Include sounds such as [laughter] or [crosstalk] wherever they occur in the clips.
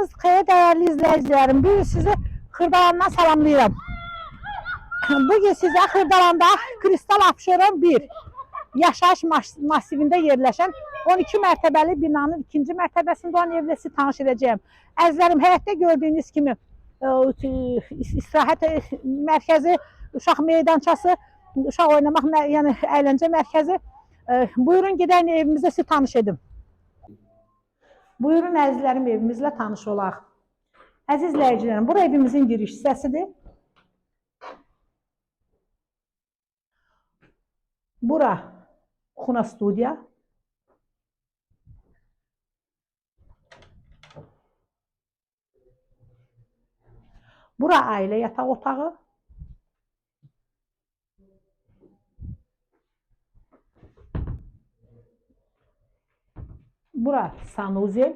Sabahınız xeyir değerli izleyicilerim. Bugün sizi Xırdalandan salamlayıram. [laughs] Bugün sizə Xırdalanda Kristal Abşeron 1 yaşayış mas- masivində yerləşən 12 mərtəbəli binanın ikinci mərtəbəsində olan evləsi tanış edəcəyim. Əzizlərim, həyətdə gördüyünüz kimi e, is- istirahət e, mərkəzi, uşaq meydançası, uşaq oynamaq, yəni əyləncə mərkəzi. E, Buyurun gedək evimizdə sizi tanış edim. Buyurun əzizlərim evimizlə tanış olaq. Əziz izləyicilərim, bura evimizin giriş hissəsidir. Bura Xuna studiya. Bura ailə yataq otağı. Bura sanuzel.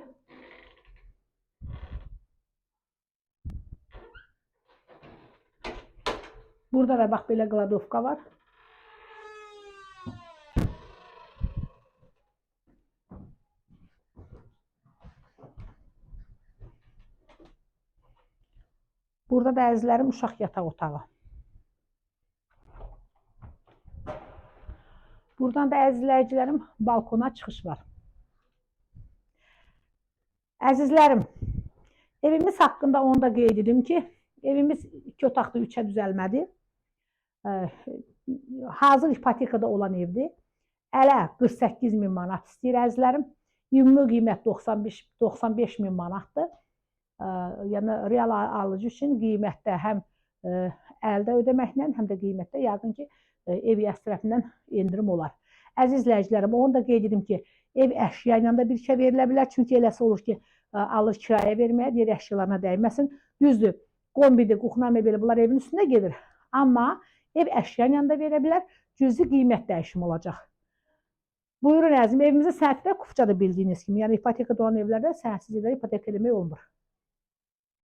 Burada da bax belə qladovka var. Burada da əzizlərim uşaq yataq otağı. Buradan da əzizləyicilərim balkona çıxış var. Əzizlərim, evimiz haqqında onu da qeyd edim ki, evimiz iki otaqlı üçə düzəlmədi. Hazır ipotekada olan evdir. Ələ 48 min manat istəyir əzizlərim. Ümumi qiymət 95 95 min manatdır. Yəni real al- alıcı üçün qiymətdə həm əldə ödəməklə, həm də qiymətdə yəqin ki, ev yas tərəfindən endirim olar. Əziz izləyicilərim, onu da qeyd edim ki, ev əşya ilə də birlikdə verilə bilər. Çünki eləsi olur ki, alır kirayə verməyə, deyir əşyalarına dəyməsin. Düzdür, kombidir, kuxna mebeli bunlar evin üstündə gedir. Amma ev əşya ilə də verə bilər, cüzi qiymət dəyişimi olacaq. Buyurun əzim, evimizin sənəti də Kufcada bildiyiniz kimi. Yəni ipotekada olan evlərdə sənədsiz evlərə ipotek eləmək olmur.